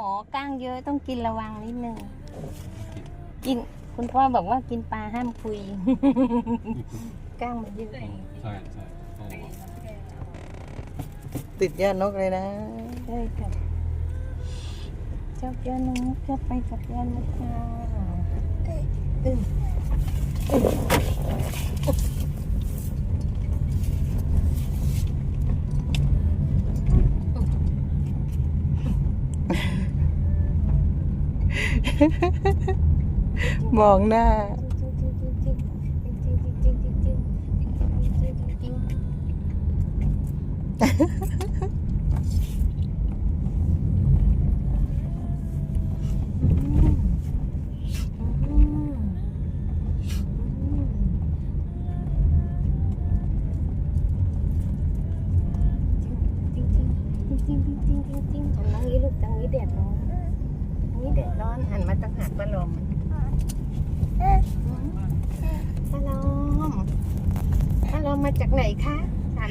หมอก้างเยอะต้องกินระวังนิดนึง กินคุณพ่อบอกว่ากินปลาห้ามคุยก้างมันเยอะใช่ใช่ต้องระวังติดย่านกเลยนะใช่ค่ะเจ้าย่านกจะไปกับย่านกค่ะเอ้ยเอ้ย มองหน้าหันมางี้ลูกทางนี้แดดร้อนทาง นี้แดดร้อนหันมาต่างหากปลาลมปลาลมปลาลมมาจากไหนคะถาม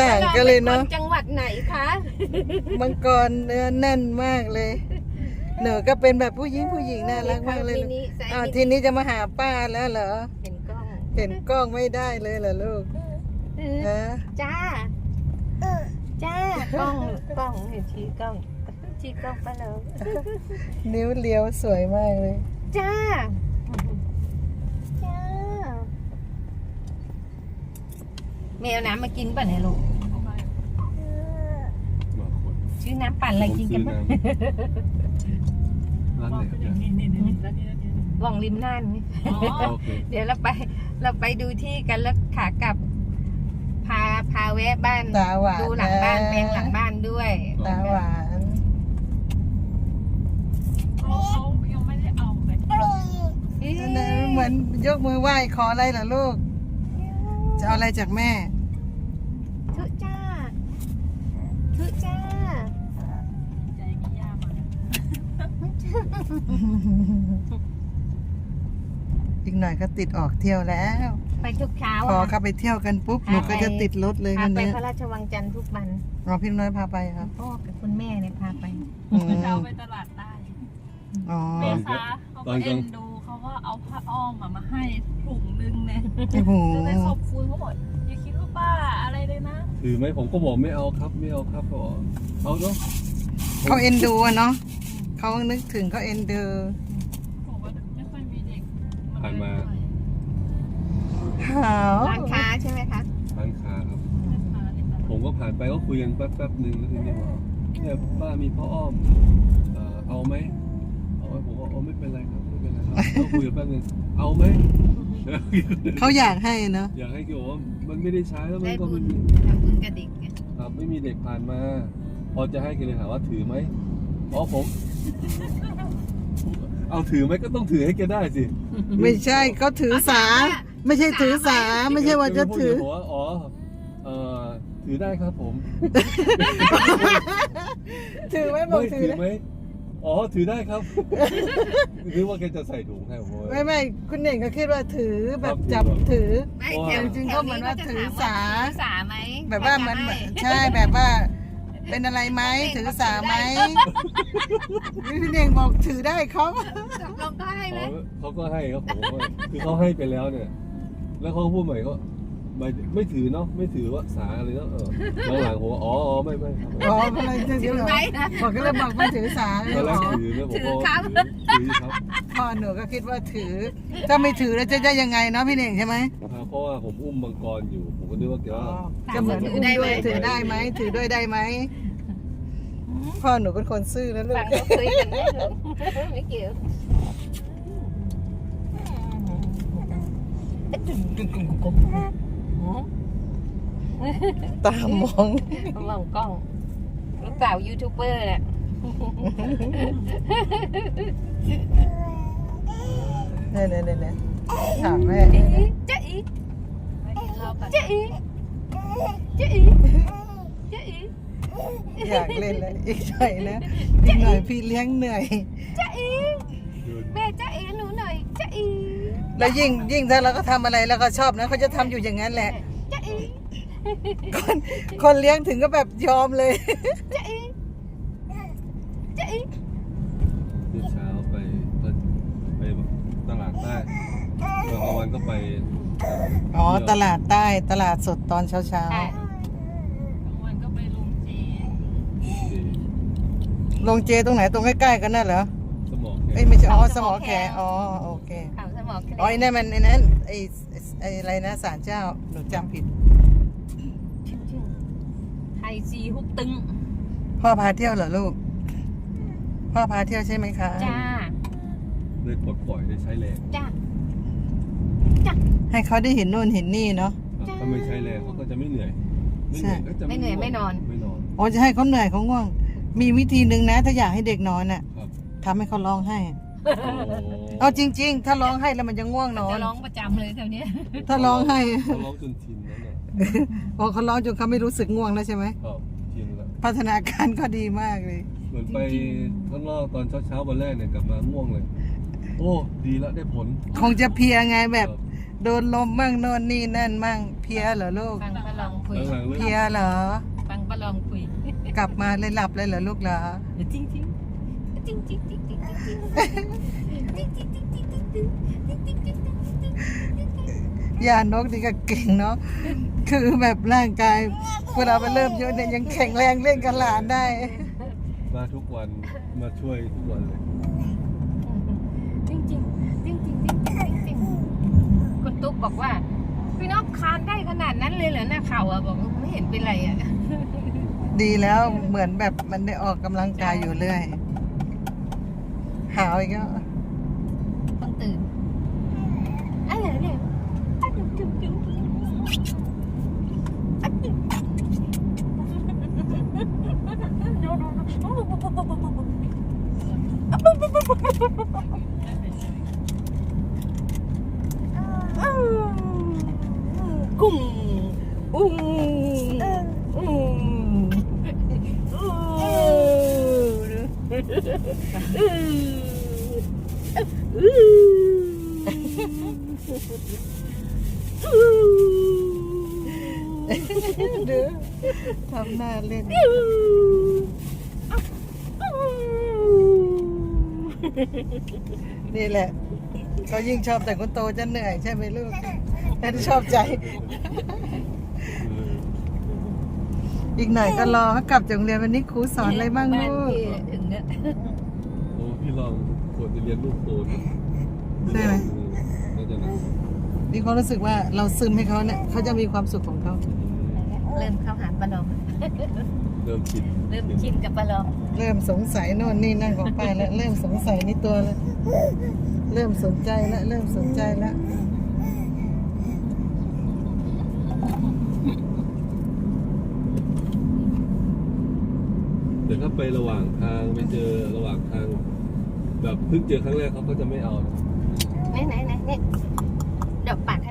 ต่างกันเลยเนาะปลมป็คจังหวัดไหนคะมังกรเนื้อแน่นมากเลย หนูก็เป็นแบบผู้หญิงผู้หญิงน่ารักมากเลยทีนี้ใส่อ้าวทีนี้จะมาหาป้าแล้วเหรอ เห็นกล้อง เห็นกล้องไม่ได้เลยเหรอลูกเออฮะจ้าจ้ากล้องกล้องเห็นชี้กล้อง ชี้กล้องปลาลมนิ้วเลี้ยวสวยมากเลย จ้า จ้า แมวน้ำมากินป่ะเนี่ยลูก บางคนชื่อน้ำปั่นอะไรกินกันบ้างร้านไหนครับเนี่ยลองริมน่านนี่โอเคเดี๋ยวเราไป เราไปดูที่กันแล้วขากลับ พาพาแวะบ้าน ตาหวานดูหลังบ้านนะ แปลงหลังบ้านด้วยตาหวาน เขายังไม่ได้เอาไปนั่นน่ะเหมือนยกมือไหว้ขออะไรเหรอลูก จะเอาอะไรจากแม่ทุจ้าทุจ้าใจมีย่ามาอีกหน่อยก็ติดออกเที่ยวแล้ว ไปทุกเช้าพออะเข้าไปเที่ยวกันปุ๊บหนูก็จะติดรถเลยพาวันไปนี้พระราชวังจันทร์ทุกวันรอพี่น้อยพาไปครับพ่อกับคุณแม่เนี่ยพาไปอืมจะเอาไปตลาดใต้ อ๋อแม่ค้าเขาก็เอ็นดูเขาก็เอาผ้าอ้อมอะมาให้ถุงนึงเนี่ยโอ้โหก็เลยขอบคุณเขาบอกอย่าคิดว่าป้าอะไรเลยนะ ถือไหมผมก็บอกไม่เอาครับไม่เอาครับก็บอกเอาเนาะเขาเอ็นดูอะเนาะเขานึกถึงเขาเอ็นดูผมว่าไม่ค่อยมีเด็กผ่านมาหาวร้านค้าใช่ไหมคะร้านค้าครับแม่ค้าในตลาดผมก็ผ่านไปก็คุยกันแป๊บแป๊บๆหนึ่งแล้วทีนี้บอกเนี่ยป้ามีพ่ออ้อมเอ่อเอาไหมเอา ไหมผมก็เอาไม่เป็นไรครับไม่เป็นไรครับก็คุยกันแป๊บนึงเอาไหมเขาอยากให้เนาะอยากให้เขาบอกว่ามันไม่ได้ใช้แล้วมันได้ก็บุไม่ญมีทำบุญกระดิกไงครับไม่มีเด็กผ่านมา พอจะให้กันเลยถามว่าถือไหมอ๋อผม เอาถือไหมก็ต้องถือให้แกได้สิ ไม่ใช่เขาถือสา ไม่ใช่ถือสา ไม่ใช่ว่าจะถือแกพูดย่างนี้ผมว่าอ๋อเอ่อถือได้ครับผมถือไหมบอกไม่ถืถืออไหม อ๋อถือได้ครับนึกว่าแกจะใส่ถุงให้ผมว่าไม่ไม่คุณเน่งก็คิดว่าถือแบบครับจับถือ ไม่โอ้แถวจริงๆก็เหมือนว่าถือสา ถือสาไหมแบบว่ามันใครจะให้ใช่แบบว่า เป็นอะไรไหมถือสาไหมพี่เน่งบอกถือได้เขาตกลงก็ให้ไหมเขาเขาก็ให้ครับผมว่าคือเขาให้ไปแล้วเนี่ย แล้วเขาก็พูดใหม่เขา ไม่ไม่ถือเนาะไม่ถือว่าสาอะไรเนาะเออหลังๆผมว่าอ๋ออ๋อไม่ไม่ครับอ๋ออะไรจะถืถืออไหมนะบอกก็เลยบอกว่าถือสาเลยตอนแรกอ๋อถือนะผมถือก็ครับถือครับพ่อหนูก็คิดว่าถือ ถ้าไม่ถือแล้วจะได้ยังไงเนาะพี่เน่งใช่ไหมเพราะว่าผมอุ้มมังกรอยู่ ผมก็นึกว่าแกว่าก็เหมือนอุ้มด้วยถือได้ไหมถือด้วยได้ไหมพ่อหนูเป็นคนซื่อนะลูฟักงเขาคุยกัน ไม่รู้ไม่เกี่ยวตามมอง มองกล้องลูกสาวยูทูบเบอร์เนี่ยเนี่ยเนี่ยเนี่ยเนี่ยถามแม่จ๊ะอีไม่กินข้าวกันจ๊ะอีจ๊ะอีจ๊ะอีอยากเล่นเลยอีกหน่อยนะอีกหน่อยพี่เลี้ยงเหนื่อยจ๊ะอีแม่จ๊ะอีหนูหน่อยจ๊ะอี แล้วยิ่งยิ่งถ้าเราก็ทำอะไรแล้วก็ชอบนะเขาจะทำอยู่อย่างนั้นแหละจ๊ะอีคนคนเลี้ยงถึงก็แบบยอมเลย จ๊ะอีเมื่อเช้าไปไปตลาดใต้เมื่อกลางวันก็ไปอ๋อตลาดใต้ตลาดสดตอนเช้าเช้าใช่บางวันก็ไปลงเจๆลงเจตรงไหนตรงใกล้ๆกันนั่นเหรอสมองแขเอ้ยไม่ใช่อ๋อสมอแขอ๋อโอเค ข่าวสมองอ๋อไอ้นั่นมันไอ้นั่นไอ้ไอ้อะไรนะศาลเจ้าหนูจำผิด ไทยซีฮุกตึง พ่อพาเที่ยวเหรอลูก พ่อพาเที่ยวใช่ไหมคะ จ้าได้ปลดปล่อยได้ใช้แรงจ้า ให้เขาได้เห็นโน่นเห็นนี่เนาะครับถ้าไม่ใช้แรงเขาก็จะไม่เหนื่อยใช่ก็จะไม่เหนื่อยไม่นอน ไม่นอน อ๋อจะให้เขาเหนื่อยเขาง่วง มีวิธีหนึ่งนะ ถ้าอยากให้เด็กนอนอะครับ ทำให้เขาร้องไห้โอ้ เอาจริง ๆ ถ้าร้องไห้แล้วมันจะง่วงนอจะนร้องประจำเลยแถวเนี้ยถ้าร้องไห้เขาร้องจนชินแล้วเนี่ยพอเขาร้องจนเขาไม่รู้สึกง่วงแล้วใช่ไหมครับชินแล้วพัฒนาการก็ดีมากเลย เหมือนไปข้างนอกตอนเช้าๆวันแรกเนี่ยกลับมาง่วงเลย โอ้ดีแล้วได้ผลคงจะเพลียไงแบบครับโดนลมมั่งโน่นนี่นั่นมั่งเพลียเหรอลูกฟังประลองคุยหลังๆเพเริ่ลีมยเหรอ ฟังประลองคุยกลับมาเลยหลับเลยเหรอลูกเหรอ จริงจริงจริงจริงจริงจริงจริง ยานกนี่ก็เก่งเนาะคือแบบร่างกายเวลาไปเริ่มเยอะเนี่ยยังแข็งแรงเล่นกับหลานได้ มาทุกวันมาช่วยทุกวันเลยจริงจริงจริงจริงจริงจริงจริงคุณตุ๊กบอกว่า พี่นกคานได้ขนาดนั้นเลยเหรอหน้าเข่าอะบอกไม่เห็นเป็นไรอะดีแล้วเหมือนแบบมันได้ออกกำลังกายอยู่เรื่อย หาวอีกแล้วเพิ่งตื่นอะไรเนี่ยอะจุ๊บจุ๊บจุ๊บอะจุ๊บกุ้งอุ้งอุ้งอู้ ดูทำหน้าเล่นนี่แหละเขายิ่งชอบแต่คนโตจะเหนื่อยใช่ไหมลูกแต่ที่ชอบใจ อีกหน่อยก็รอเขากลับจากโรงเรียนวันนี้ครูสอนอะไรบ้างลูกถึงเนี่ยโอ้พี่ลองควรจะเรียนลูกโคนใช่ไหมน่าจะนะ มีความรู้สึกว่าเราซึมให้เขาเนี่ยเขาจะมีความสุขของเขาเริ่มเข้าหาปลาลองเริ่มคิดเริ่มชินกับปลาลองเริ่มสงสัยโน่นนี่นั่นของไปแล้วเริ่มสงสัยในตัวแล้วเริ่มสนใจแล้วเริ่มสนใจแล้วแต่ถ้าไประหว่างทางไปเจอระหว่างทาง แบบเพิ่งเจอครั้งแรกเขาก็จะไม่เอานะไหนไหนไหนเนี่ยเดี๋ยวปัดให้